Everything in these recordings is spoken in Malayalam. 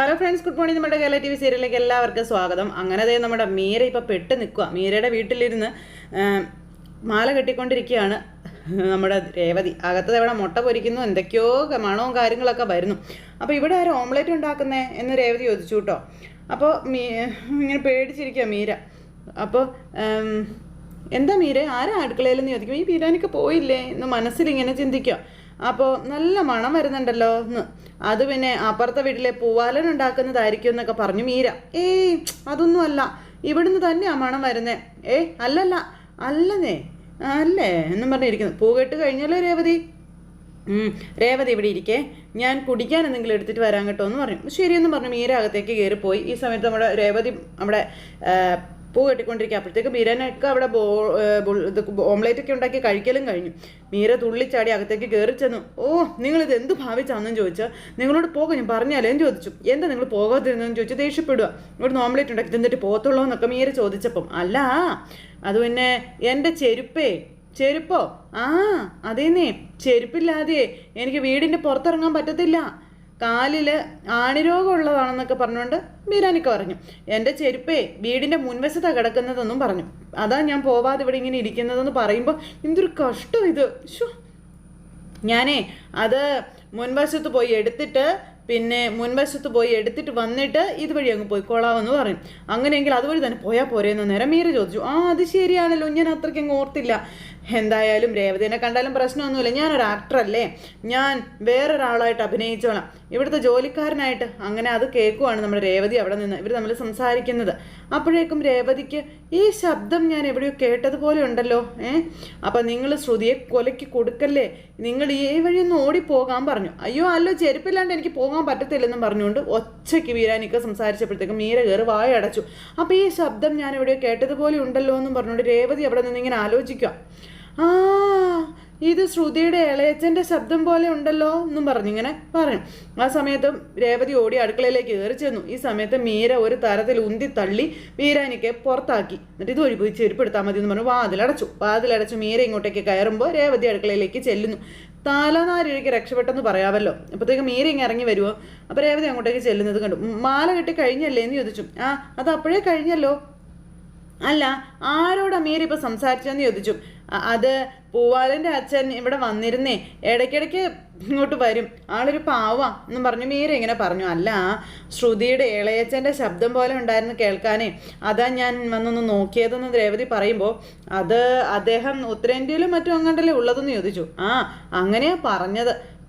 ഹലോ ഫ്രണ്ട്സ് ഗുഡ് മോർണിംഗ് നമ്മുടെ കേരള ടി വി സീരിയലിലേക്ക് എല്ലാവർക്കും സ്വാഗതം. അങ്ങനെ ദേ നമ്മുടെ മീര ഇപ്പോൾ പെട്ട് നിൽക്കുക മീരയുടെ വീട്ടിലിരുന്ന് മാല കെട്ടിക്കൊണ്ടിരിക്കുകയാണ് നമ്മുടെ രേവതി. അകത്തത് എവിടെ മുട്ട പൊരിക്കുന്നു എന്തൊക്കെയോ മണവും കാര്യങ്ങളൊക്കെ വരുന്നു. അപ്പോൾ ഇവിടെ ആരും ഓംലെറ്റ് ഉണ്ടാക്കുന്നേ എന്ന് രേവതി ചോദിച്ചു കേട്ടോ. അപ്പോൾ മീ ഇങ്ങനെ പേടിച്ചിരിക്കുക മീര. അപ്പോൾ എന്താ മീര ആരാ അടുക്കളയിലെന്ന് ചോദിക്കും ഈ ബിരിയാണിക്ക് പോയില്ലേ എന്ന് മനസ്സിലിങ്ങനെ ചിന്തിക്കുക അപ്പോൾ നല്ല മണം വരുന്നുണ്ടല്ലോ എന്ന്. അത് പിന്നെ അപ്പുറത്തെ വീട്ടിലെ പൂവാലൻ ഉണ്ടാക്കുന്നതായിരിക്കും എന്നൊക്കെ പറഞ്ഞു മീര. ഏയ് അതൊന്നും അല്ല ഇവിടുന്ന് തന്നെയാ മണം വരുന്നേ. ഏ അല്ലല്ല അല്ലന്നേ അല്ലേ എന്നും പറഞ്ഞിരിക്കുന്നു. പൂ കെട്ട് കഴിഞ്ഞല്ലോ രേവതി. രേവതി ഇവിടെ ഇരിക്കേ. ഞാൻ കുടിക്കാൻ എന്തെങ്കിലും എടുത്തിട്ട് വരാൻ കേട്ടോ എന്ന് പറഞ്ഞു. ശരിയെന്ന് പറഞ്ഞു മീര അകത്തേക്ക് കയറിപ്പോയി. ഈ സമയത്ത് നമ്മുടെ രേവതി നമ്മുടെ പൂ കെട്ടിക്കൊണ്ടിരിക്കുക. അപ്പോഴത്തേക്ക് മീരനൊക്കെ അവിടെ ബോ ഇത് ഓംലേറ്റ് ഒക്കെ ഉണ്ടാക്കി കഴിക്കലും കഴിഞ്ഞു. മീര തുള്ളിച്ചാടി അകത്തേക്ക് കയറി ചെന്നു. ഓ നിങ്ങളിത് എന്ത് ഭാവിച്ചാണെന്ന് ചോദിച്ചാൽ നിങ്ങളോട് പോകാൻ ഞാൻ പറഞ്ഞാലേ ചോദിച്ചു. എന്താ നിങ്ങൾ പോകാതിരുന്നെന്ന് ചോദിച്ചു? ദേഷ്യപ്പെടുക ഇവിടുന്ന് ഓംലേറ്റ് ഉണ്ടാക്കി തിന്നിട്ട് പോകത്തുള്ളൂ എന്നൊക്കെ മീര ചോദിച്ചപ്പം അല്ല അത് പിന്നെ എന്റെ ചെരുപ്പേ ചെരുപ്പോ? ആ അതേന്നേ ചെരുപ്പില്ലാതെ എനിക്ക് വീടിന്റെ പുറത്തിറങ്ങാൻ പറ്റത്തില്ല. കാലിൽ ആണിരോഗം ഉള്ളതാണെന്നൊക്കെ പറഞ്ഞുകൊണ്ട് ബീരാനിക്ക പറഞ്ഞു. എന്റെ ചെരുപ്പേ വീടിന്റെ മുൻവശത്താണ് കിടക്കുന്നതെന്നും പറഞ്ഞു. അതാ ഞാൻ പോവാതെ ഇവിടെ ഇങ്ങനെ ഇരിക്കുന്നതെന്ന് പറയുമ്പോൾ എന്തൊരു കഷ്ടം ഇത്. ഷോ ഞാനേ അത് മുൻവശത്ത് പോയി എടുത്തിട്ട് പിന്നെ മുൻവശത്ത് പോയി എടുത്തിട്ട് വന്നിട്ട് ഇതുവഴി അങ്ങ് പോയിക്കോളാമെന്ന് പറയും അങ്ങനെയെങ്കിൽ അതുവഴി തന്നെ പോയാൽ പോരെന്ന് നേരം മീര ചോദിച്ചു. ആ അത് ശരിയാണല്ലോ. ഞാൻ അത്രയ്ക്ക് അങ്ങ് ഓർത്തില്ല. എന്തായാലും രേവതിനെ കണ്ടാലും പ്രശ്നമൊന്നുമില്ല. ഞാനൊരു ആക്ടറല്ലേ ഞാൻ വേറൊരാളായിട്ട് അഭിനയിച്ചോളാം. ഇവിടുത്തെ ജോലിക്കാരനായിട്ട് അങ്ങനെ അത് കേൾക്കുവാണ് നമ്മുടെ രേവതി അവിടെ നിന്ന്. ഇവർ തമ്മിൽ സംസാരിക്കുന്നത്. അപ്പോഴേക്കും രേവതിക്ക് ഈ ശബ്ദം ഞാൻ എവിടെയോ കേട്ടതുപോലെ ഉണ്ടല്ലോ. ഏ? അപ്പം നിങ്ങൾ ശ്രുതിയെ കൊലയ്ക്ക് കൊടുക്കല്ലേ? നിങ്ങൾ ഈ വഴിയൊന്നും ഓടിപ്പോകാൻ പറഞ്ഞു. അയ്യോ അല്ലോ ചെരുപ്പില്ലാണ്ട് എനിക്ക് പോകാൻ പറ്റത്തില്ലെന്നും പറഞ്ഞുകൊണ്ട് ഒച്ചയ്ക്ക് വീരാനിക്ക സംസാരിച്ചപ്പോഴത്തേക്കും മീര കയറി വായ അടച്ചു. അപ്പം ഈ ശബ്ദം ഞാൻ എവിടെയോ കേട്ടതുപോലെ ഉണ്ടല്ലോ എന്നും പറഞ്ഞുകൊണ്ട് രേവതി അവിടെ നിന്ന് ഇങ്ങനെ ആലോചിക്കുക ആ ഇത് ശ്രുതിയുടെ ഇളയച്ചന്റെ ശബ്ദം പോലെ ഉണ്ടല്ലോ എന്നും പറഞ്ഞിങ്ങനെ പറഞ്ഞു ആ സമയത്ത് രേവതി ഓടി അടുക്കളയിലേക്ക് കയറി ചെന്നു. ഈ സമയത്ത് മീര ഒരു തരത്തിൽ ഉന്തി തള്ളി വീരാനിക്ക് പുറത്താക്കി. എന്നിട്ട് ഇത് ഒഴിപ്പിച്ച് ചെരുപ്പെടുത്താൽ മതി എന്ന് പറഞ്ഞു. വാതിലടച്ചു. വാതിലടച്ചു മീര ഇങ്ങോട്ടേക്ക് കയറുമ്പോൾ രേവതി അടുക്കളയിലേക്ക് ചെല്ലുന്നു. താലനാരിഴയ്ക്ക് രക്ഷപ്പെട്ടെന്ന് പറയാമല്ലോ. അപ്പോഴത്തേക്ക് മീര ഇങ്ങനെ ഇറങ്ങി വരുമോ അപ്പോൾ രേവതി അങ്ങോട്ടേക്ക് ചെല്ലുന്നത് കണ്ടു. "ഉം, മാല കെട്ടി കഴിഞ്ഞല്ലേ എന്ന് ചോദിച്ചു. ആ അത് അപ്പോഴേ കഴിഞ്ഞല്ലോ. അല്ല ആരോടാ മീര ഇപ്പോൾ സംസാരിച്ചെന്ന് ചോദിച്ചു. അത് പൂവാലന്റെ അച്ഛൻ ഇവിടെ വന്നിരുന്നേ. ഇടയ്ക്കിടയ്ക്ക് ഇങ്ങോട്ട് വരും. ആളൊരു പാവ എന്നും പറഞ്ഞു മീര ഇങ്ങനെ പറഞ്ഞു. അല്ല ശ്രുതിയുടെ ഇളയച്ചന്റെ ശബ്ദം പോലെ ഉണ്ടായിരുന്നു കേൾക്കാനേ. അതാ ഞാൻ വന്നൊന്ന് നോക്കിയതെന്ന് ദ്രേവതി പറയുമ്പോൾ അത് അദ്ദേഹം ഉത്തരേന്ത്യയിലും മറ്റും അങ്ങോട്ടല്ലേ ഉള്ളതെന്ന് ചോദിച്ചു. ആ അങ്ങനെയാ പറഞ്ഞത്.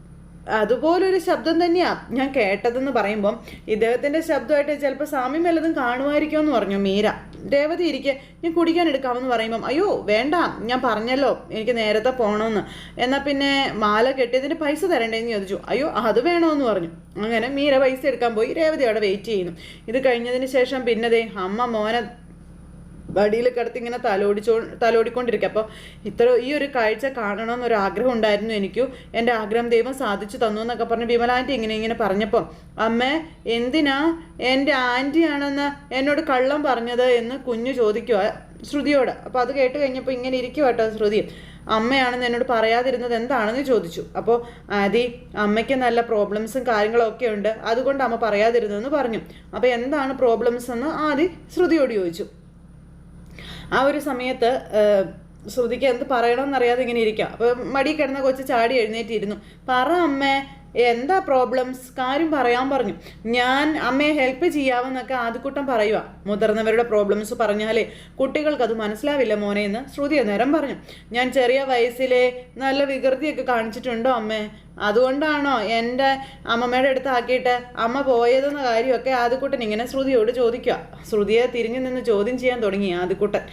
അതുപോലൊരു ശബ്ദം തന്നെയാ ഞാൻ കേട്ടതെന്ന് പറയുമ്പം ഇദ്ദേഹത്തിന്റെ ശബ്ദമായിട്ട് ചിലപ്പോൾ സാമ്യം വല്ലതും കാണുമായിരിക്കുമെന്ന് പറഞ്ഞു മീര. രേവതി ഇരിക്കെ ഞാൻ കുടിക്കാൻ എടുക്കാമെന്ന് പറയുമ്പം അയ്യോ വേണ്ട ഞാൻ പറഞ്ഞല്ലോ എനിക്ക് നേരത്തെ പോകണമെന്ന് എന്നാൽ പിന്നെ മാല കെട്ടിയതിന് പൈസ തരണ്ടേന്ന് ചോദിച്ചു. അയ്യോ അത് വേണമെന്ന് പറഞ്ഞു. അങ്ങനെ മീര പൈസ എടുക്കാൻ പോയി രേവതി അവിടെ വെയിറ്റ് ചെയ്യുന്നു. ഇത് കഴിഞ്ഞതിന് ശേഷം പിന്നതേ അമ്മ മോനെ വടിയിൽ കിടത്തി ഇങ്ങനെ തലോടിച്ചോ തലോടിക്കൊണ്ടിരിക്കുക അപ്പോൾ ഇത്ര ഈ ഒരു കാഴ്ച കാണണമെന്നൊരു ആഗ്രഹം ഉണ്ടായിരുന്നു എനിക്കും. എന്റെ ആഗ്രഹം ദൈവം സാധിച്ചു തന്നു എന്നൊക്കെ പറഞ്ഞ് ബിമലാന്റി ഇങ്ങനെ ഇങ്ങനെ പറഞ്ഞപ്പോൾ അമ്മേ എന്തിനാ എന്റെ ആന്റിയാണെന്ന് എന്നോട് കള്ളം പറഞ്ഞത്? എന്ന് കുഞ്ഞു ചോദിക്കുക ശ്രുതിയോട്. അപ്പോൾ അത് കേട്ട് കഴിഞ്ഞപ്പോൾ ഇങ്ങനെ ഇരിക്കുക കേട്ടോ ശ്രുതി. അമ്മയാണെന്ന് എന്നോട് പറയാതിരുന്നത് എന്താണെന്ന് ചോദിച്ചു. അപ്പോൾ ആദി അമ്മയ്ക്ക് നല്ല പ്രോബ്ലംസും കാര്യങ്ങളൊക്കെ ഉണ്ട്. അതുകൊണ്ട് അമ്മ പറയാതിരുന്നതെന്ന് പറഞ്ഞു. അപ്പോൾ എന്താണ് പ്രോബ്ലംസ് എന്ന് ആദി ശ്രുതിയോട് ചോദിച്ചു. ആ ഒരു സമയത്ത് ശ്രുതിക്ക് എന്ത് പറയണമെന്നറിയാതെ ഇങ്ങനെ ഇരിക്കാം അപ്പോൾ മടി കിടന്ന കൊച്ച് ചാടി എഴുന്നേറ്റിരുന്നു. പറ അമ്മേ എന്താ പ്രോബ്ലംസ് കാര്യം പറയാൻ പറഞ്ഞു. ഞാൻ അമ്മയെ ഹെൽപ്പ് ചെയ്യാമെന്നൊക്കെ ആദ്യക്കൂട്ടം പറയുക മുതിർന്നവരുടെ പ്രോബ്ലംസ് പറഞ്ഞാലേ കുട്ടികൾക്ക് അത് മനസ്സിലാവില്ല മോനെ എന്ന് ശ്രുതി അന്നേരം പറഞ്ഞു. ഞാൻ ചെറിയ വയസ്സിലെ നല്ല വികൃതിയൊക്കെ കാണിച്ചിട്ടുണ്ടോ അമ്മേ? അതുകൊണ്ടാണോ എന്റെ അമ്മമ്മയുടെ അടുത്ത് ആക്കിയിട്ട് അമ്മ പോയതെന്ന കാര്യമൊക്കെ ആദ്യക്കൂട്ടൻ ഇങ്ങനെ ശ്രുതിയോട് ചോദിക്കുക ശ്രുതിയെ തിരിഞ്ഞു നിന്ന് ചോദ്യം ചെയ്യാൻ തുടങ്ങി ആദ്യക്കുട്ടൻ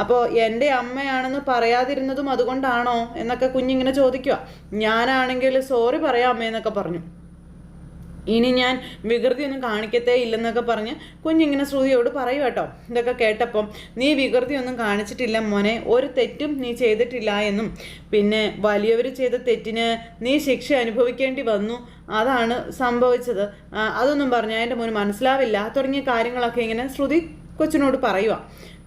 അപ്പോൾ എന്റെ അമ്മയാണെന്ന് പറയാതിരുന്നതും അതുകൊണ്ടാണോ എന്നൊക്കെ കുഞ്ഞിങ്ങനെ ചോദിക്കുക ഞാനാണെങ്കിൽ സോറി പറയാം അമ്മയെന്നൊക്കെ പറഞ്ഞു. ഇനി ഞാൻ വികൃതിയൊന്നും കാണിക്കത്തേ ഇല്ലെന്നൊക്കെ പറഞ്ഞ് കുഞ്ഞിങ്ങനെ ശ്രുതിയോട് പറയും കേട്ടോ ഇതൊക്കെ കേട്ടപ്പം നീ വികൃതിയൊന്നും കാണിച്ചിട്ടില്ല മോനെ. ഒരു തെറ്റും നീ ചെയ്തിട്ടില്ല എന്നും. പിന്നെ വലിയവർ ചെയ്ത തെറ്റിന് നീ ശിക്ഷ അനുഭവിക്കേണ്ടി വന്നു. അതാണ് സംഭവിച്ചത്. അതൊന്നും പറഞ്ഞാൽ എന്റെ മോന് മനസ്സിലാവില്ല. തുടങ്ങിയ കാര്യങ്ങളൊക്കെ ഇങ്ങനെ ശ്രുതി കൊച്ചിനോട് പറയുക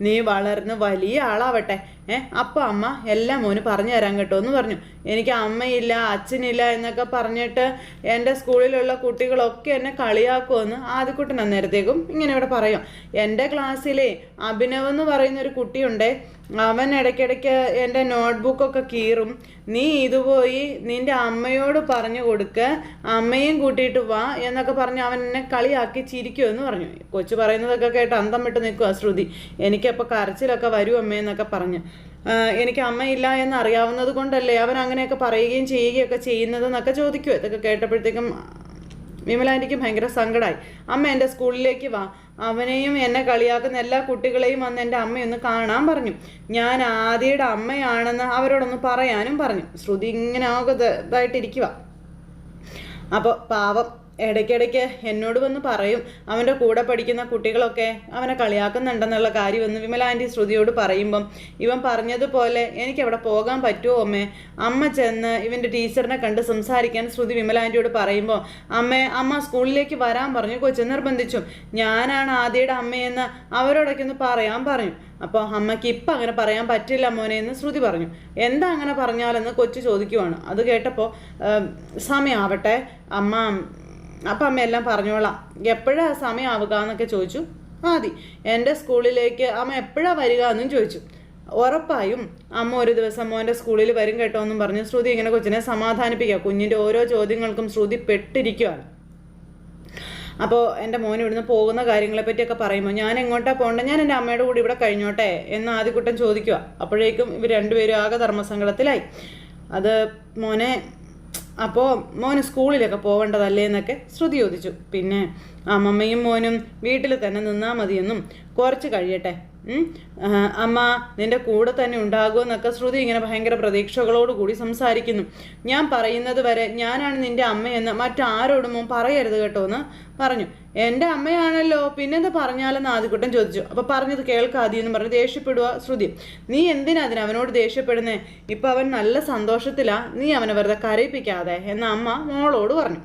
നീ വളർന്ന് വലിയ ആളാവട്ടെ. ഏ അപ്പം അമ്മ എല്ലാം മോന് പറഞ്ഞു തരാൻ കേട്ടോ എന്ന് പറഞ്ഞു. എനിക്ക് അമ്മയില്ല അച്ഛനില്ല എന്നൊക്കെ പറഞ്ഞിട്ട് എന്റെ സ്കൂളിലുള്ള കുട്ടികളൊക്കെ എന്നെ കളിയാക്കുമെന്ന് ആദ്യക്കുട്ടൻ അന്നേരത്തേക്കും ഇങ്ങനെ ഇവിടെ പറയും. എന്റെ ക്ലാസ്സിലെ അഭിനവ് എന്ന് പറയുന്ന ഒരു കുട്ടിയുണ്ടേ അവൻ ഇടയ്ക്കിടയ്ക്ക് എന്റെ നോട്ട്ബുക്കൊക്കെ കീറും. നീ ഇതുപോയി നിന്റെ അമ്മയോട് പറഞ്ഞു കൊടുക്ക. അമ്മയും കൂട്ടിയിട്ട് വാ എന്നൊക്കെ പറഞ്ഞ് അവൻ എന്നെ കളിയാക്കി ചിരിക്കുമെന്ന് പറഞ്ഞു. കൊച്ചു പറയുന്നതൊക്കെ കേട്ട് അന്തം വിട്ട് നിൽക്കുക ശ്രുതി. എനിക്കപ്പോൾ കരച്ചിലൊക്കെ വരും അമ്മയെന്നൊക്കെ പറഞ്ഞ്. "ആഹ് എനിക്ക് അമ്മയില്ല എന്ന് അറിയാവുന്നത് കൊണ്ടല്ലേ അവൻ അങ്ങനെയൊക്കെ പറയുകയും ചെയ്യുകയൊക്കെ ചെയ്യുന്നതെന്നൊക്കെ ചോദിക്കുമോ ഇതൊക്കെ കേട്ടപ്പോഴത്തേക്കും വിമലാന്റിക്ക് ഭയങ്കര സങ്കടമായി അമ്മ എന്റെ സ്കൂളിലേക്ക് വാ. അവനെയും എന്നെ കളിയാക്കുന്ന എല്ലാ കുട്ടികളെയും വന്ന് എന്റെ അമ്മയൊന്ന് കാണാൻ പറഞ്ഞു. ഞാൻ ആദിയുടെ അമ്മയാണെന്ന് അവരോടൊന്ന് പറയാനും പറഞ്ഞു. ശ്രുതി ഇങ്ങനെ ആകെ ഇതായിട്ടിരിക്കുക അപ്പോൾ പാവം ഇടയ്ക്കിടയ്ക്ക് എന്നോട് വന്ന് പറയും അവന്റെ കൂടെ പഠിക്കുന്ന കുട്ടികളൊക്കെ അവനെ കളിയാക്കുന്നുണ്ടെന്നുള്ള കാര്യം ഒന്ന് വിമല ആന്റി ശ്രുതിയോട് പറയുമ്പം ഇവൻ പറഞ്ഞതുപോലെ എനിക്ക് അവിടെ പോകാൻ പറ്റുമോ അമ്മേ? അമ്മ ചെന്ന് ഇവന്റെ ടീച്ചറിനെ കണ്ട് സംസാരിക്കാൻ ശ്രുതി വിമല ആന്റിയോട് പറയുമ്പോൾ അമ്മേ അമ്മ സ്കൂളിലേക്ക് വരാൻ പറഞ്ഞു കൊച്ചു നിർബന്ധിച്ചു. ഞാനാണ് ആദ്യയുടെ അമ്മയെന്ന് അവരോടൊക്കെ ഒന്ന് പറയാൻ പറഞ്ഞു. അപ്പോൾ അമ്മയ്ക്ക് ഇപ്പം അങ്ങനെ പറയാൻ പറ്റില്ല മോനെ എന്ന് ശ്രുതി പറഞ്ഞു. എന്താ അങ്ങനെ പറഞ്ഞാലെന്ന് കൊച്ചു ചോദിക്കുവാണ്. അത് കേട്ടപ്പോൾ സമയമാവട്ടെ അമ്മ അപ്പം അമ്മ എല്ലാം പറഞ്ഞോളാം. എപ്പോഴാ സമയമാവുക എന്നൊക്കെ ചോദിച്ചു ആദി എന്റെ സ്കൂളിലേക്ക് അമ്മ എപ്പോഴാണ് വരിക എന്നും ചോദിച്ചു. ഉറപ്പായും അമ്മ ഒരു ദിവസം മോന്റെ സ്കൂളിൽ വരും കേട്ടോ എന്നും പറഞ്ഞു ശ്രുതി ഇങ്ങനെ കൊച്ചിനെ സമാധാനിപ്പിക്കുക. കുഞ്ഞിന്റെ ഓരോ ചോദ്യങ്ങൾക്കും ശ്രുതി പെട്ടിരിക്കുകയാണ് അപ്പോൾ എന്റെ മോൻ ഇവിടുന്ന് പോകുന്ന കാര്യങ്ങളെ പറ്റിയൊക്കെ പറയുമ്പോൾ ഞാൻ എങ്ങോട്ടാണ് പോകേണ്ടത് ഞാൻ എന്റെ അമ്മയുടെ കൂടി ഇവിടെ കഴിഞ്ഞോട്ടെ? എന്ന് ആദ്യക്കുട്ടൻ ചോദിക്കുക അപ്പോഴേക്കും ഇവർ രണ്ടുപേരും ആകെ ധർമ്മസങ്കടത്തിലായി. അത് മോനെ അപ്പോൾ മോന് സ്കൂളിലൊക്കെ പോകേണ്ടതല്ലേ എന്നൊക്കെ ശ്രുതി ചോദിച്ചു. പിന്നെ അമ്മമ്മയും മോനും വീട്ടിൽ തന്നെ നിന്നാൽ മതിയെന്നും കുറച്ച് കഴിയട്ടെ. അമ്മ നിന്റെ കൂടെ തന്നെ ഉണ്ടാകുമെന്നൊക്കെ ശ്രുതി ഇങ്ങനെ ഭയങ്കര പ്രതീക്ഷകളോടുകൂടി സംസാരിക്കുന്നു. ഞാൻ പറയുന്നത് വരെ ഞാനാണ് നിന്റെ അമ്മയെന്ന് മറ്റാരോടും മോൻ പറയരുത് കേട്ടോ എന്ന് പറഞ്ഞു. എന്റെ അമ്മയാണല്ലോ പിന്നെന്താ പറഞ്ഞാലെന്ന് ആദ്യക്കുട്ടൻ ചോദിച്ചു. അപ്പോൾ പറഞ്ഞത് കേൾക്കാതി എന്ന് പറഞ്ഞ് ദേഷ്യപ്പെടുക ശ്രുതി. നീ എന്തിനാ അതിന് അവനോട് ദേഷ്യപ്പെടുന്നേ? ഇപ്പം അവൻ നല്ല സന്തോഷത്തിലാ നീ അവനെ വെറുതെ കരയിപ്പിക്കാതെ എന്ന് അമ്മ മോളോട് പറഞ്ഞു.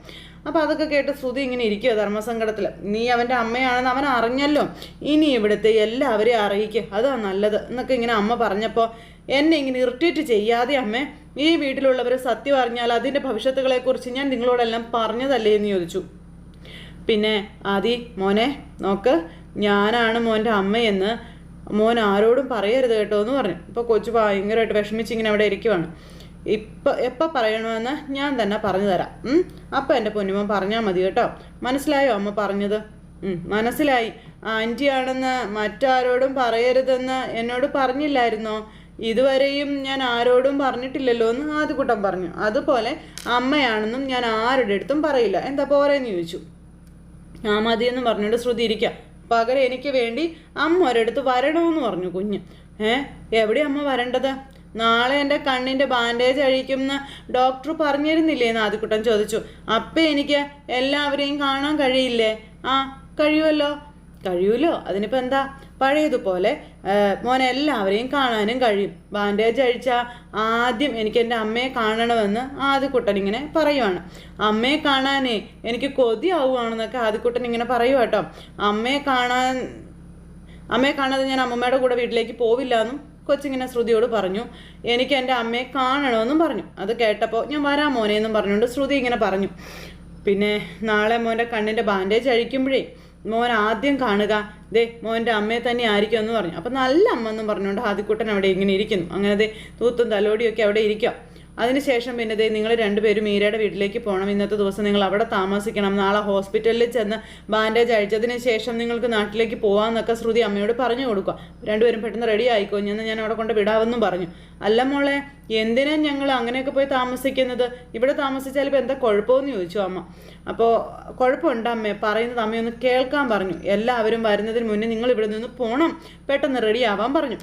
അപ്പോൾ അതൊക്കെ കേട്ട് ശ്രുതി ഇങ്ങനെ ഇരിക്കുക ധർമ്മസങ്കടത്തിൽ നീ അവന്റെ അമ്മയാണെന്ന് അവൻ അറിഞ്ഞല്ലോ. ഇനി ഇവിടുത്തെ എല്ലാവരെയും അറിയിക്കുക അതാ നല്ലത്. എന്നൊക്കെ ഇങ്ങനെ അമ്മ പറഞ്ഞപ്പോൾ എന്നെ ഇങ്ങനെ ഇറിറ്റേറ്റ് ചെയ്യാതെ അമ്മേ. ഈ വീട്ടിലുള്ളവർ സത്യം അറിഞ്ഞാൽ അതിന്റെ ഭവിഷ്യത്തുകളെക്കുറിച്ച് ഞാൻ നിങ്ങളോടെല്ലാം പറഞ്ഞതല്ലേ? എന്ന് ചോദിച്ചു. പിന്നെ ആദി മോനെ നോക്ക്. ഞാനാണ് മോന്റെ അമ്മയെന്ന് മോൻ ആരോടും പറയരുത് കേട്ടോ എന്ന് പറഞ്ഞു. ഇപ്പോൾ കൊച്ചു ഭയങ്കരമായിട്ട് വിഷമിച്ചിങ്ങനെ അവിടെ ഇരിക്കുവാണ്. ഇപ്പം എപ്പോൾ പറയണമെന്ന് ഞാൻ തന്നെ പറഞ്ഞു തരാം. ഉം? അപ്പം എന്റെ പൊന്നുമോൻ പറഞ്ഞാൽ മതി കേട്ടോ. മനസ്സിലായോ അമ്മ പറഞ്ഞത്? മനസ്സിലായി. ആന്റിയാണെന്ന് മറ്റാരോടും പറയരുതെന്ന് എന്നോട് പറഞ്ഞില്ലായിരുന്നോ? ഇതുവരെയും ഞാൻ ആരോടും പറഞ്ഞിട്ടില്ലല്ലോ എന്ന് ആദ്യകൂട്ടം പറഞ്ഞു. അതുപോലെ അമ്മയാണെന്നും ഞാൻ ആരുടെ അടുത്തും പറയില്ല. എന്താ പോരെന്ന് ചോദിച്ചു. ആ മതിയെന്ന് പറഞ്ഞുകൊണ്ട് ശ്രുതി ഇരിക്കുക പകരം എനിക്ക് വേണ്ടി അമ്മ ഒരിടത്ത് വരണമെന്ന് പറഞ്ഞു കുഞ്ഞ്. ഏ? എവിടെ അമ്മ വരേണ്ടത്? നാളെ എന്റെ കണ്ണിന്റെ ബാൻഡേജ് അഴിക്കുമെന്ന് ഡോക്ടർ പറഞ്ഞിരുന്നില്ലേ എന്ന് ആദ്യക്കുട്ടൻ ചോദിച്ചു. അപ്പം എനിക്ക് എല്ലാവരെയും കാണാൻ കഴിയില്ലേ? ആ കഴിയുമല്ലോ? കഴിയൂലോ? അതിനിപ്പോൾ എന്താ? പഴയതുപോലെ മോനെ എല്ലാവരെയും കാണാനും കഴിയും. ബാൻഡേജ് അഴിച്ചാൽ ആദ്യം എനിക്ക് എന്റെ അമ്മയെ കാണണമെന്ന് ആദ്യക്കുട്ടൻ ഇങ്ങനെ പറയുവാണ്. അമ്മയെ കാണാനേ എനിക്ക് കൊതി കൊതിയാവുകയാണെന്നൊക്കെ ആദ്യക്കുട്ടൻ ഇങ്ങനെ പറയുക കേട്ടോ. അമ്മയെ കാണാൻ അമ്മയെ കാണാതെ ഞാൻ അമ്മമ്മയുടെ കൂടെ വീട്ടിലേക്ക് പോവില്ല എന്നും കൊച്ചിങ്ങനെ ശ്രുതിയോട് പറഞ്ഞു എനിക്ക് എന്റെ അമ്മയെ കാണണമെന്നും പറഞ്ഞു. അത് കേട്ടപ്പോൾ ഞാൻ വരാം മോനെ എന്നും പറഞ്ഞുകൊണ്ട് ശ്രുതി ഇങ്ങനെ പറഞ്ഞു. പിന്നെ നാളെ മോന്റെ കണ്ണിന്റെ ബാൻഡേജ് അഴിക്കുമ്പോഴേ മോൻ ആദ്യം കാണുക ദേ മോന്റെ അമ്മയെ തന്നെ ആയിരിക്കും എന്ന് പറഞ്ഞു. അപ്പം നല്ല അമ്മ എന്നും പറഞ്ഞുകൊണ്ട് ആദ്യക്കുട്ടൻ അവിടെ ഇങ്ങനെ ഇരിക്കുന്നു. അങ്ങനെ ദേ തൂത്തും തലോടിയൊക്കെ അവിടെ ഇരിക്കുക അതിനുശേഷം പിന്നെ ദേ നിങ്ങൾ രണ്ടുപേരും മീരയുടെ വീട്ടിലേക്ക് പോകണം ഇന്നത്തെ ദിവസം നിങ്ങൾ അവിടെ താമസിക്കണം. നാളെ ഹോസ്പിറ്റലിൽ ചെന്ന് ബാൻഡേജ് അഴിച്ചതിന് ശേഷം നിങ്ങൾക്ക് നാട്ടിലേക്ക് പോകാമെന്നൊക്കെ ശ്രുതി അമ്മയോട് പറഞ്ഞു കൊടുക്കുക. രണ്ടുപേരും പെട്ടെന്ന് റെഡി ആയിക്കോ? ഞാൻ ഞാൻ അവിടെ കൊണ്ട് വിടാമെന്നും പറഞ്ഞു. അല്ല മോളെ എന്തിനാ ഞങ്ങൾ അങ്ങനെയൊക്കെ പോയി താമസിക്കുന്നത്? ഇവിടെ താമസിച്ചാൽ ഇപ്പോൾ എന്താ കുഴപ്പമെന്ന് ചോദിച്ചു അമ്മ. അപ്പോൾ കുഴപ്പമുണ്ട് അമ്മേ. പറയുന്നത് അമ്മയൊന്ന് കേൾക്കാൻ പറഞ്ഞു. എല്ലാവരും വരുന്നതിന് മുന്നേ നിങ്ങൾ ഇവിടെ നിന്ന് പോകണം പെട്ടെന്ന് റെഡി ആവാൻ പറഞ്ഞു.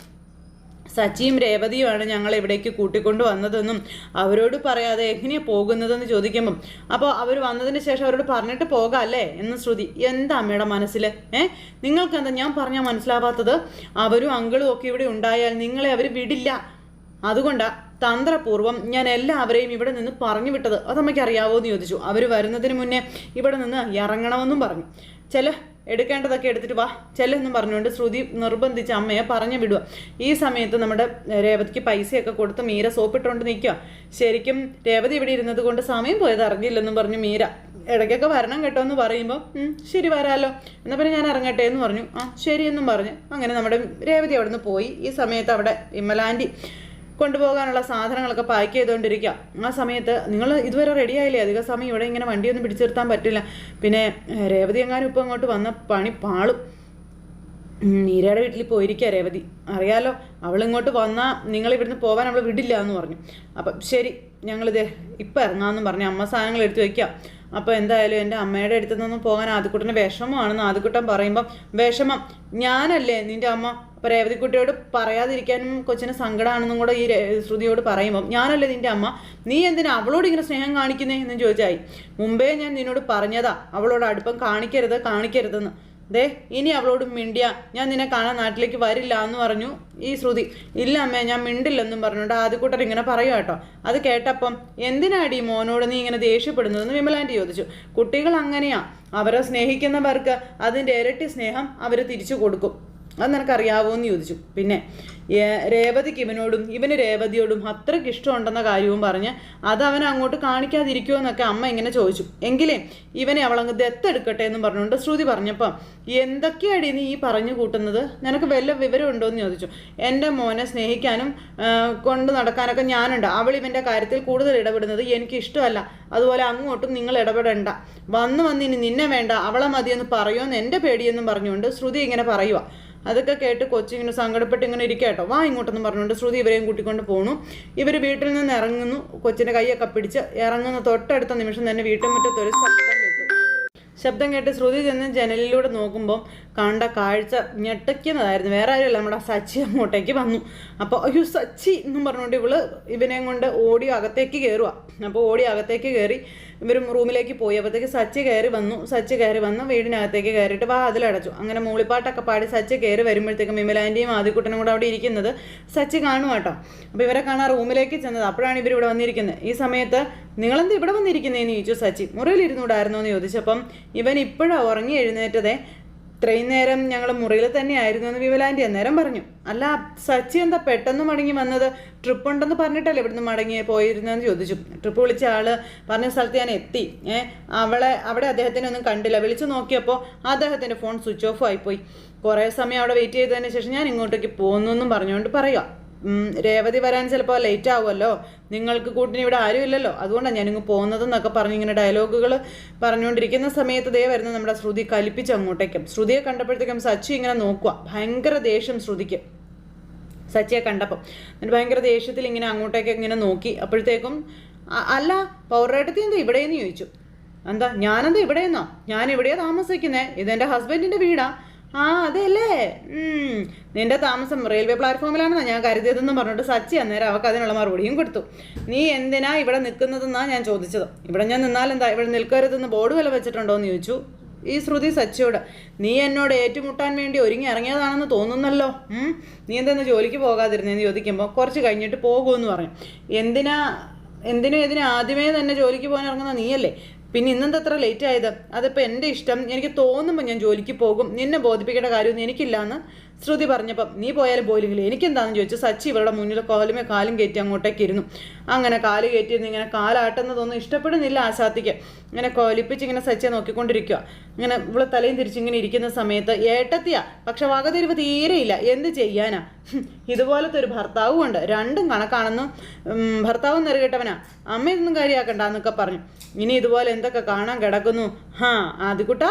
സച്ചിയും രേവതിയുമാണ് ഞങ്ങൾ ഇവിടേക്ക് കൂട്ടിക്കൊണ്ട് വന്നതെന്നും അവരോട് പറയാതെ എങ്ങനെയാണ് പോകുന്നതെന്ന് ചോദിക്കുമ്പം അപ്പോൾ അവർ വന്നതിന് ശേഷം അവരോട് പറഞ്ഞിട്ട് പോകാം അല്ലേ? എന്ന് ശ്രുതി എന്താ അമ്മയുടെ മനസ്സിൽ ഏ? നിങ്ങൾക്കെന്താ ഞാൻ പറഞ്ഞാൽ മനസ്സിലാവാത്തത്? അവരും അങ്കിളും ഒക്കെ ഇവിടെ ഉണ്ടായാൽ നിങ്ങളെ അവർ വിടില്ല. അതുകൊണ്ട് തന്ത്രപൂർവം ഞാൻ എല്ലാവരെയും ഇവിടെ നിന്ന് പറഞ്ഞു വിട്ടത്. അതമ്മയ്ക്ക് അറിയാവോ എന്ന് ചോദിച്ചു. അവർ വരുന്നതിന് മുന്നേ ഇവിടെ നിന്ന് ഇറങ്ങണമെന്നും പറഞ്ഞു. ചില എടുക്കേണ്ടതൊക്കെ എടുത്തിട്ട് വാ ചെല്ലെന്നും പറഞ്ഞുകൊണ്ട് ശ്രുതി നിർബന്ധിച്ച് അമ്മയെ പറഞ്ഞു വിടുക ഈ സമയത്ത് നമ്മുടെ രേവതിക്ക് പൈസയൊക്കെ കൊടുത്ത് മീര സോപ്പിട്ടുകൊണ്ട് നിൽക്കുക ശരിക്കും രേവതി ഇവിടെ ഇരുന്നത് കൊണ്ട് സമയം പോയത് അറിഞ്ഞില്ലെന്നും പറഞ്ഞു മീര. ഇടയ്ക്കൊക്കെ വരണം കേട്ടോ എന്ന് പറയുമ്പോൾ "ഉം, ശരി വരാമല്ലോ എന്നാൽ പിന്നെ ഞാൻ ഇറങ്ങട്ടെ എന്ന് പറഞ്ഞു. ആ ശരി എന്നും പറഞ്ഞു. അങ്ങനെ നമ്മുടെ രേവതി അവിടെ നിന്ന് പോയി. ഈ സമയത്ത് അവിടെ വിമലാന്റി കൊണ്ടുപോകാനുള്ള സാധനങ്ങളൊക്കെ പാക്ക് ചെയ്തുകൊണ്ടിരിക്കുക ആ സമയത്ത് നിങ്ങൾ ഇതുവരെ റെഡി ആയില്ലേ? അധിക സമയം ഇവിടെ ഇങ്ങനെ വണ്ടിയൊന്നും പിടിച്ചു നിർത്താൻ പറ്റില്ല. പിന്നെ രേവതി എങ്ങാനും ഇപ്പം അങ്ങോട്ട് വന്ന പണി പാളും. നീരയുടെ വീട്ടിൽ പോയിരിക്കുക രേവതി. അറിയാലോ അവൾ ഇങ്ങോട്ട് വന്നാൽ നിങ്ങൾ ഇവിടുന്ന് പോകാൻ അവൾ വിടില്ല എന്ന് പറഞ്ഞു. അപ്പം ശരി ഞങ്ങളിത് ഇപ്പം ഇറങ്ങാമെന്നും പറഞ്ഞു അമ്മ സാധനങ്ങൾ എടുത്തു വെക്കാം. അപ്പോൾ എന്തായാലും എന്റെ അമ്മയുടെ അടുത്ത് നിന്നും പോകാൻ ആദ്യക്കുട്ടന് വിഷമമാണെന്ന് ആദ്യക്കുട്ടൻ പറയുമ്പം വിഷമം ഞാനല്ലേ നിന്റെ അമ്മ അപ്പോൾ രേവതിക്കുട്ടിയോട് പറയാതിരിക്കാനും കൊച്ചിന് സങ്കടമാണെന്നും കൂടെ ഈ ശ്രുതിയോട് പറയുമ്പം ഞാനല്ലേ നിന്റെ അമ്മ നീ എന്തിനാ അവളോട് ഇങ്ങനെ സ്നേഹം കാണിക്കുന്നേ? എന്ന് ചോദിച്ചായി. മുമ്പേ ഞാൻ നിന്നോട് പറഞ്ഞതാ അവളോട് അടുപ്പം കാണിക്കരുത് കാണിക്കരുതെന്ന്. ദേ ഇനി അവളോട് മിണ്ടിയ. ഞാൻ നിന്നെ കാണാൻ നാട്ടിലേക്ക് വരില്ല എന്ന് പറഞ്ഞു ഈ ശ്രുതി. ഇല്ല അമ്മേ ഞാൻ മിണ്ടില്ലെന്നും പറഞ്ഞുകൊണ്ട് ആദ്യക്കൂട്ടർ ഇങ്ങനെ പറയുക കേട്ടോ. അത് കേട്ടപ്പം എന്തിനാടി മോനോട് നീ ഇങ്ങനെ ദേഷ്യപ്പെടുന്നതെന്ന് വിമലാന്റി ചോദിച്ചു. കുട്ടികൾ അങ്ങനെയാ. അവരെ സ്നേഹിക്കുന്നവർക്ക് അതിന്റെ ഇരട്ടി സ്നേഹം അവർ തിരിച്ചു കൊടുക്കും. അത് നിനക്കറിയാവോ എന്ന് ചോദിച്ചു. പിന്നെ രേവതിക്ക് ഇവനോടും ഇവന് രേവതിയോടും അത്രയ്ക്ക് ഇഷ്ടമുണ്ടെന്ന കാര്യവും പറഞ്ഞ് അത് അവൻ അങ്ങോട്ട് കാണിക്കാതിരിക്കുമോ എന്നൊക്കെ അമ്മ ഇങ്ങനെ ചോദിച്ചു. എങ്കിലേ ഇവനെ അവളങ്ങ് ദത്തെടുക്കട്ടെ എന്നും പറഞ്ഞുകൊണ്ട് ശ്രുതി പറഞ്ഞപ്പം എന്തൊക്കെയാടി നീ ഈ പറഞ്ഞു കൂട്ടുന്നത്? നിനക്ക് വല്ല വിവരമുണ്ടോ എന്ന് ചോദിച്ചു. എന്റെ മോനെ സ്നേഹിക്കാനും കൊണ്ടു നടക്കാനൊക്കെ ഞാനുണ്ട്. അവൾ ഇവന്റെ കാര്യത്തിൽ കൂടുതൽ ഇടപെടുന്നത് എനിക്ക് ഇഷ്ടമല്ല. അതുപോലെ അങ്ങോട്ടും നിങ്ങൾ ഇടപെടണ്ട. വന്ന് വന്ന് ഇനി നിന്നെ വേണ്ട. അവളെ മതിയെന്ന് പറയുമെന്ന് എന്റെ പേടിയെന്നും പറഞ്ഞുകൊണ്ട് ശ്രുതി ഇങ്ങനെ പറയുക അതൊക്കെ കേട്ട് കൊച്ചിങ്ങനെ സങ്കടപ്പെട്ട് ഇങ്ങനെ ഇരിക്കുക കേട്ടോ വാ ഇങ്ങോട്ടെന്ന് പറഞ്ഞുകൊണ്ട് ശ്രുതി ഇവരെയും കൂട്ടിക്കൊണ്ട് പോണു. ഇവർ വീട്ടിൽ നിന്ന് ഇറങ്ങുന്നു. കൊച്ചിന്റെ കൈയൊക്കെ പിടിച്ച് ഇറങ്ങുന്ന തൊട്ടടുത്ത നിമിഷം തന്നെ വീട്ടുമുറ്റത്ത് ഒരു ശബ്ദം കേട്ടു. ശബ്ദം കേട്ട് ശ്രുതി ചെന്ന് ജനലിലൂടെ നോക്കുമ്പോൾ കണ്ട കാഴ്ച ഞെട്ടിക്കുന്നതായിരുന്നു. വേറെ ആരുമല്ല. നമ്മുടെ സച്ചി അങ്ങോട്ടേക്ക് വന്നു. അപ്പോൾ അയ്യോ സച്ചി എന്നും പറഞ്ഞുകൊണ്ട് ഇവൾ ഇവനെയും കൊണ്ട് ഓടി അകത്തേക്ക് കയറുക അപ്പോൾ ഓടി അകത്തേക്ക് കയറി ഇവരും റൂമിലേക്ക് പോയി അപ്പോഴത്തേക്ക് സച്ച് കയറി വന്നു. സച്ച് കയറി വന്നു വീടിനകത്തേക്ക് കയറിയിട്ട് വാ അതിലടച്ചു അങ്ങനെ മൂളിപ്പാട്ടൊക്കെ പാടി സച്ച് കയറി വരുമ്പോഴത്തേക്കും വിമലാന്റെയും ആദ്യക്കുട്ടനും കൂടെ അവിടെ ഇരിക്കുന്നത് സച്ച് കാണും കേട്ടോ അപ്പോൾ ഇവരെ കാണാൻ റൂമിലേക്ക് ചെന്നത്. അപ്പോഴാണ് ഇവർ ഇവിടെ വന്നിരിക്കുന്നത്. ഈ സമയത്ത് നിങ്ങളെന്ത് ഇവിടെ വന്നിരിക്കുന്നതെന്ന് ചോദിച്ചു സച്ചി. മുറിയിലിരുന്നൂടായിരുന്നോ എന്ന് ചോദിച്ചപ്പം ഇവൻ ഇപ്പോഴാണ് ഉറങ്ങി എഴുന്നേറ്റതേ. ഇത്രയും നേരം ഞങ്ങൾ മുറിയിൽ തന്നെയായിരുന്നു എന്ന് വിമലാന്റി അന്നേരം പറഞ്ഞു. അല്ല സച്ചി എന്താ പെട്ടെന്ന് മടങ്ങി വന്നത്? ട്രിപ്പ് ഉണ്ടെന്ന് പറഞ്ഞിട്ടല്ലേ ഇവിടുന്ന് മടങ്ങി പോയിരുന്നെന്ന് ചോദിച്ചു. ട്രിപ്പ് വിളിച്ച ആൾ പറഞ്ഞ സ്ഥലത്ത് ഞാൻ എത്തി. ഏ അവളെ അവിടെ അദ്ദേഹത്തിനെ ഒന്നും കണ്ടില്ല. വിളിച്ചു നോക്കിയപ്പോൾ അദ്ദേഹത്തിന്റെ ഫോൺ സ്വിച്ച് ഓഫ് ആയിപ്പോയി. കുറേ സമയം അവിടെ വെയിറ്റ് ചെയ്തതിന് ശേഷം ഞാൻ ഇങ്ങോട്ടേക്ക് പോകുന്നു എന്നും പറഞ്ഞുകൊണ്ട് പറയുക രേവതി വരാൻ ചിലപ്പോൾ ലേറ്റ് ആവുമല്ലോ. നിങ്ങൾക്ക് കൂട്ടിന് ഇവിടെ ആരും ഇല്ലല്ലോ. അതുകൊണ്ടാണ് ഞാനിങ്ങ് പോകുന്നതെന്നൊക്കെ പറഞ്ഞ് ഇങ്ങനെ ഡയലോഗുകൾ പറഞ്ഞുകൊണ്ടിരിക്കുന്ന സമയത്ത് ദേ വരുന്ന നമ്മുടെ ശ്രുതി കലിപ്പിച്ച് അങ്ങോട്ടേക്കും. ശ്രുതിയെ കണ്ടപ്പോഴത്തേക്കും സച്ചി ഇങ്ങനെ നോക്കുക ഭയങ്കര ദേഷ്യം ശ്രുതിക്ക്. സച്ചിയെ കണ്ടപ്പം. എന്നിട്ട് ഭയങ്കര ദേഷ്യത്തിൽ ഇങ്ങനെ അങ്ങോട്ടേക്ക് ഇങ്ങനെ നോക്കി. അപ്പോഴത്തേക്കും "അ- അല്ല പൗരായിട്ടത്തി എന്താ ഇവിടെയെന്ന് ചോദിച്ചു. എന്താ ഞാനെന്താ ഇവിടെയെന്നോ? ഞാൻ ഇവിടെയാണ് താമസിക്കുന്നത് ഇതെന്റെ ഹസ്ബൻഡിന്റെ വീടാ. ആ അതെല്ലേ. നിന്റെ താമസം റെയിൽവേ പ്ലാറ്റ്ഫോമിലാണെന്നാ ഞാൻ കരുതിയതെന്ന് പറഞ്ഞിട്ട് സച്ചി അന്നേരം അവൾക്ക് അതിനുള്ള മറുപടിയും കൊടുത്തു. നീ എന്തിനാ ഇവിടെ നിൽക്കുന്നതെന്നാ ഞാൻ ചോദിച്ചത്. ഇവിടെ ഞാൻ നിന്നാൽ എന്താ ഇവിടെ നിൽക്കരുതെന്ന് ബോർഡ് വില വെച്ചിട്ടുണ്ടോ എന്ന് ചോദിച്ചു. ഈ ശ്രുതി സച്ചിയോട് നീ എന്നോട് ഏറ്റുമുട്ടാൻ വേണ്ടി ഒരുങ്ങി ഇറങ്ങിയതാണെന്ന് തോന്നുന്നല്ലോ. നീ എന്തെന്ന് ജോലിക്ക് പോകാതിരുന്നേന്ന് ചോദിക്കുമ്പോൾ കുറച്ച് കഴിഞ്ഞിട്ട് പോകുമെന്ന് പറഞ്ഞു എന്തിനാ എന്തിനും ഇതിന് ആദ്യമേ തന്നെ ജോലിക്ക് പോകാൻ ഇറങ്ങുന്ന നീയല്ലേ? പിന്നെ ഇന്നെന്താ അത്ര ലേറ്റ് ആയത്? അതിപ്പോൾ എന്റെ ഇഷ്ടം. എനിക്ക് തോന്നുമ്പോൾ ഞാൻ ജോലിക്ക് പോകും. നിന്നെ ബോധിപ്പിക്കേണ്ട കാര്യമൊന്നും എനിക്കില്ലാന്ന് ശ്രുതി പറഞ്ഞപ്പം നീ പോയാലും പോയില്ലെങ്കിൽ എനിക്കെന്താണെന്ന് ചോദിച്ചു? സച്ചി ഇവരുടെ മുന്നിൽ കോലുമേ കാലും കയറ്റി അങ്ങോട്ടേക്ക് ഇരുന്നു. അങ്ങനെ കാൽ കയറ്റിയിരുന്ന് ഇങ്ങനെ കാലാട്ടുന്നതൊന്നും ഇഷ്ടപ്പെടുന്നില്ല ആശാത്തിക്ക്. ഇങ്ങനെ കോലിപ്പിച്ച് ഇങ്ങനെ സച്ചിയെ നോക്കിക്കൊണ്ടിരിക്കുക ഇങ്ങനെ ഇവിടെ തലയും തിരിച്ചിങ്ങനെ ഇരിക്കുന്ന സമയത്ത് ഏട്ടത്തിയാ പക്ഷെ വകതിരിവ് തീരെയില്ല എന്ത് ചെയ്യാനാ? ഇതുപോലത്തെ ഒരു ഭർത്താവും ഉണ്ട്. രണ്ടും കണക്കാണെന്ന് ഭർത്താവും നെറുകെട്ടവനാ. അമ്മ ഇതൊന്നും കാര്യമാക്കണ്ട എന്നൊക്കെ പറഞ്ഞു. ഇനി ഇതുപോലെ എന്തൊക്കെ കാണാൻ കിടക്കുന്നു? ഹാ ആദ്യക്കുട്ട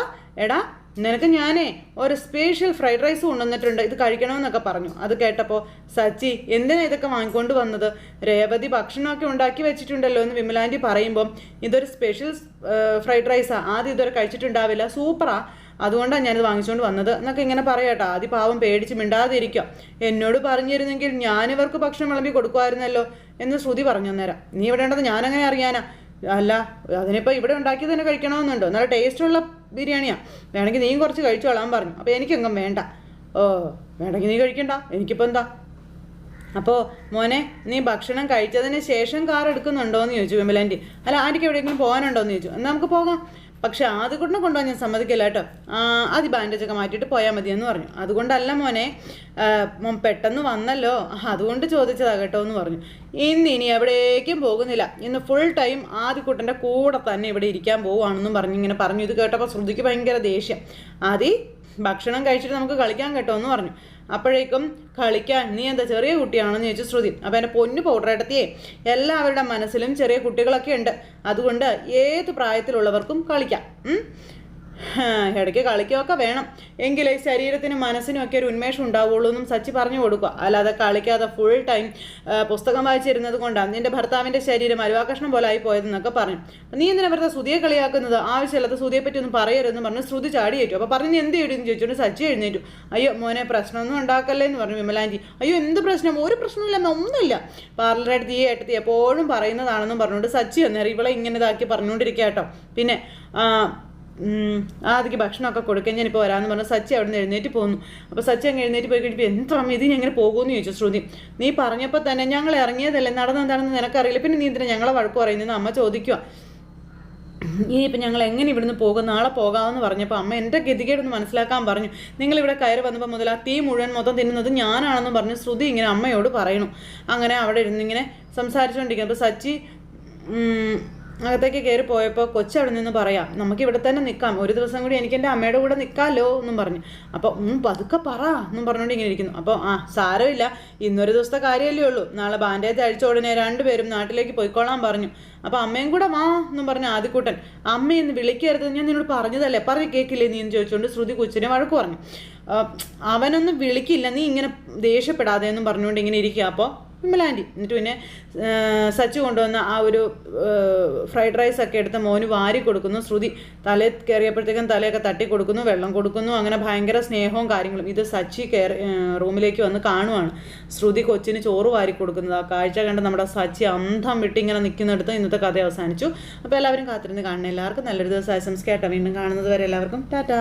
എടാ നിനക്ക് ഞാനേ ഒരു സ്പെഷ്യൽ ഫ്രൈഡ് റൈസ് കൊണ്ടുവന്നിട്ടുണ്ട്. ഇത് കഴിക്കണമെന്നൊക്കെ പറഞ്ഞു. അത് കേട്ടപ്പോൾ സച്ചി എന്തിനാ ഇതൊക്കെ വാങ്ങിക്കൊണ്ട് വന്നത്? രേവതി ഭക്ഷണമൊക്കെ ഉണ്ടാക്കി വെച്ചിട്ടുണ്ടല്ലോ എന്ന് വിമലാന്റി പറയുമ്പം ഇതൊരു സ്പെഷ്യൽ ഫ്രൈഡ് റൈസാണ് ആദ്യം ഇതുവരെ കഴിച്ചിട്ടുണ്ടാവില്ല. സൂപ്പറാ അതുകൊണ്ടാണ് ഞാനിത് വാങ്ങിച്ചുകൊണ്ട് വന്നത്. എന്നൊക്കെ ഇങ്ങനെ പറയാട്ടോ ആദ്യം പാവം പേടിച്ച് മിണ്ടാതിരിക്കാം. എന്നോട് പറഞ്ഞിരുന്നെങ്കിൽ ഞാനിവർക്ക് ഭക്ഷണം വിളമ്പി കൊടുക്കുമായിരുന്നല്ലോ എന്ന് ശ്രുതി പറഞ്ഞു അന്നേരം. നീ ഇവിടെ ഉണ്ടെന്ന് ഞാനങ്ങനെ അറിയാനാ. അല്ല അതിനിപ്പോൾ ഇവിടെ ഉണ്ടാക്കി തന്നെ കഴിക്കണമെന്നുണ്ടോ? നല്ല ടേസ്റ്റുള്ള ബിരിയാണിയാണ് വേണമെങ്കിൽ നീയും കുറച്ച് കഴിച്ചോളാൻ പറഞ്ഞു. അപ്പോൾ എനിക്കെങ്കും വേണ്ട. ഓ വേണമെങ്കിൽ നീ കഴിക്കണ്ട. എനിക്കിപ്പോൾ എന്താ? അപ്പോൾ മോനെ നീ ഭക്ഷണം കഴിച്ചതിന് ശേഷം കാർ എടുക്കുന്നുണ്ടോ എന്ന് ചോദിച്ചു വിമലാന്റി. അല്ല ആന്റിക്ക് എവിടെയെങ്കിലും പോകാനുണ്ടോ എന്ന് ചോദിച്ചു. എന്നാൽ നമുക്ക് പോകാം. പക്ഷെ ആദ്യക്കുട്ടിനെ കൊണ്ടുപോകാൻ ഞാൻ സമ്മതിക്കില്ല കേട്ടോ. ആദ്യം ബാൻഡേജൊക്കെ മാറ്റിയിട്ട് പോയാൽ എന്ന് പറഞ്ഞു. അതുകൊണ്ടല്ല മോനെ പെട്ടെന്ന് വന്നല്ലോ. അതുകൊണ്ട് ചോദിച്ചതാ കേട്ടോ എന്ന് പറഞ്ഞു. ഇന്ന് ഇനി എവിടേക്കും പോകുന്നില്ല. ഇന്ന് ഫുൾ ടൈം ആദ്യക്കുട്ടന്റെ കൂടെ തന്നെ ഇവിടെ ഇരിക്കാൻ പോവുകയാണെന്നും പറഞ്ഞു ഇങ്ങനെ പറഞ്ഞു. ഇത് കേട്ടപ്പോൾ ശ്രുതിക്ക് ഭയങ്കര ദേഷ്യം. ആദ്യം ഭക്ഷണം കഴിച്ചിട്ട് നമുക്ക് കളിക്കാൻ കേട്ടോ എന്ന് പറഞ്ഞു. അപ്പോഴേക്കും കളിക്കാൻ നീ എന്താ ചെറിയ കുട്ടിയാണെന്ന് ചോദിച്ചു ശ്രുതി. അപ്പോൾ എന്റെ പൊന്നു പൗഡർ എടുത്തിയേ എല്ലാവരുടെ മനസ്സിലും ചെറിയ കുട്ടികളൊക്കെ ഉണ്ട്. അതുകൊണ്ട് ഏത് പ്രായത്തിലുള്ളവർക്കും കളിക്കാം. ഇടയ്ക്ക് കളിക്കുകയൊക്കെ വേണം. എങ്കിലേ ശരീരത്തിനും മനസ്സിനും ഒക്കെ ഒരു ഉന്മേഷം ഉണ്ടാവുള്ളൂ എന്നും സച്ചി പറഞ്ഞു കൊടുക്കുക. അല്ലാതെ കളിക്കാതെ ഫുൾ ടൈം പുസ്തകം വായിച്ചിരുന്നത് കൊണ്ടാണ് നിന്റെ ഭർത്താവിന്റെ ശരീരം അലുവാകഷ്ണം പോലെ ആയി പോയതെന്നൊക്കെ പറഞ്ഞു. നീ എന്തിനാ വെറുതെ സുതിയെ കളിയാക്കുന്നത്? ആവശ്യമില്ലാത്ത സുതിയെ പറ്റി ഒന്നും പറയരുതെന്ന് പറഞ്ഞു ശ്രുതി ചാടിയേറ്റു അപ്പോൾ പറഞ്ഞു എന്ത് ചെയ്യും ചോദിച്ചുകൊണ്ട് സച്ചി എഴുന്നേറ്റു. അയ്യോ മോനെ പ്രശ്നമൊന്നും ഉണ്ടാക്കല്ലേ എന്ന് പറഞ്ഞു വിമലാന്റി അയ്യോ എന്ത് പ്രശ്നം? ഒരു പ്രശ്നമില്ല അമ്മ, ഒന്നുമില്ല. പാർലറുടെ അടുത്ത് ഈ ഏട്ടത്തി എപ്പോഴും പറയുന്നതാണെന്നും പറഞ്ഞുകൊണ്ട് സച്ചി അന്നേരം ഇവളെ ഇങ്ങനെ ഇതാക്കി പറഞ്ഞുകൊണ്ടിരിക്കുക കേട്ടോ. പിന്നെ ആ, ഉം, ആദ്യക്ക് ഭക്ഷണമൊക്കെ കൊടുക്കാൻ ഞാനിപ്പോൾ വരാമെന്ന് പറഞ്ഞു സച്ചി അവിടെ നിന്ന് എഴുന്നേറ്റ് പോകുന്നു അപ്പോൾ സച്ചി അങ്ങ് എഴുന്നേറ്റ് പോയി കഴിഞ്ഞപ്പോൾ എന്താ ഇത് എങ്ങനെ പോകുമെന്ന് ചോദിച്ചു ശ്രുതി. നീ പറഞ്ഞപ്പോൾ തന്നെ ഞങ്ങൾ ഇറങ്ങിയതല്ലേ? നടന്നെന്താണെന്ന് നിനക്കറിയില്ല. പിന്നെ നീ എന്തിനാ ഞങ്ങളെ വഴക്ക് പറയുന്നതെന്ന് അമ്മ ചോദിക്കുക ഇനിയിപ്പോൾ ഞങ്ങൾ എങ്ങനെ ഇവിടുന്ന് പോകും? നാളെ പോകാമെന്ന് പറഞ്ഞപ്പോൾ അമ്മ എന്റെ ഗതികേടൊന്ന് മനസ്സിലാക്കാൻ പറഞ്ഞു. നിങ്ങൾ ഇവിടെ കയറി വന്നപ്പോൾ മുതൽ ആ തീ മുഴുവൻ മൊത്തം തിന്നുന്നത് ഞാനാണെന്ന് പറഞ്ഞ് ശ്രുതി ഇങ്ങനെ അമ്മയോട് പറയണു. അങ്ങനെ അവിടെ ഇരുന്നിങ്ങനെ സംസാരിച്ചുകൊണ്ടിരിക്കും അപ്പോൾ സച്ചി അകത്തേക്ക് കയറി പോയപ്പോൾ കൊച്ചു അവിടെ നിന്ന് പറയാം നമുക്ക് ഇവിടെ തന്നെ നിൽക്കാം ഒരു ദിവസം കൂടി എനിക്ക് എന്റെ അമ്മയുടെ കൂടെ നിൽക്കാമല്ലോ എന്നും പറഞ്ഞു. അപ്പോൾ ഉം, പതുക്കെ പറ എന്നും പറഞ്ഞുകൊണ്ട് ഇങ്ങനെ ഇരിക്കുന്നു. അപ്പോൾ ആ സാരമില്ല. ഇന്നൊരു ദിവസത്തെ കാര്യമല്ലേ ഉള്ളൂ. നാളെ ബാൻഡേജ് അഴിച്ച ഉടനെ രണ്ടുപേരും നാട്ടിലേക്ക് പോയിക്കോളാൻ പറഞ്ഞു. അപ്പോൾ അമ്മയും കൂടെ വാ എന്നും പറഞ്ഞു ആദ്യക്കൂട്ടൻ അമ്മയെന്ന് വിളിക്കരുത്. ഞാൻ നിന്നോട് പറഞ്ഞതല്ലേ. പറഞ്ഞ് കേൾക്കില്ലേ നീ? എന്ന് ചോദിച്ചുകൊണ്ട് ശ്രുതി കൊച്ചിനെ വഴക്ക് പറഞ്ഞു. അവനൊന്നും വിളിക്കില്ല. നീ ഇങ്ങനെ ദേഷ്യപ്പെടാതെ എന്നും പറഞ്ഞുകൊണ്ട് ഇങ്ങനെ ഇരിക്കുക അപ്പോൾ വിമലാന്റി എന്നിട്ട് പിന്നെ സച്ചു കൊണ്ടുവന്ന ആ ഒരു ഫ്രൈഡ് റൈസ് ഒക്കെ എടുത്ത് മോന് വാരി കൊടുക്കുന്നു. ശ്രുതി തലയിൽ കയറിയപ്പോഴത്തേക്കും തലയൊക്കെ തട്ടി കൊടുക്കുന്നു വെള്ളം കൊടുക്കുന്നു. അങ്ങനെ ഭയങ്കര സ്നേഹവും കാര്യങ്ങളും. ഇത് സച്ചി കയറി റൂമിലേക്ക് വന്ന് കാണുവാണ്. ശ്രുതി കൊച്ചിന് ചോറ് വാരി കൊടുക്കുന്നത്. ആ കാഴ്ച കണ്ട് നമ്മുടെ സച്ചി അന്തം വിട്ടിങ്ങനെ നിൽക്കുന്നിടത്ത് ഇന്നത്തെ കഥ അവസാനിച്ചു. അപ്പോൾ എല്ലാവരും കാത്തിരുന്ന് കാണണം. എല്ലാവർക്കും നല്ലൊരു ദിവസം ആശംസിക്കട്ടെ വീണ്ടും കാണുന്നത് വരെ എല്ലാവർക്കും. ടാറ്റാ.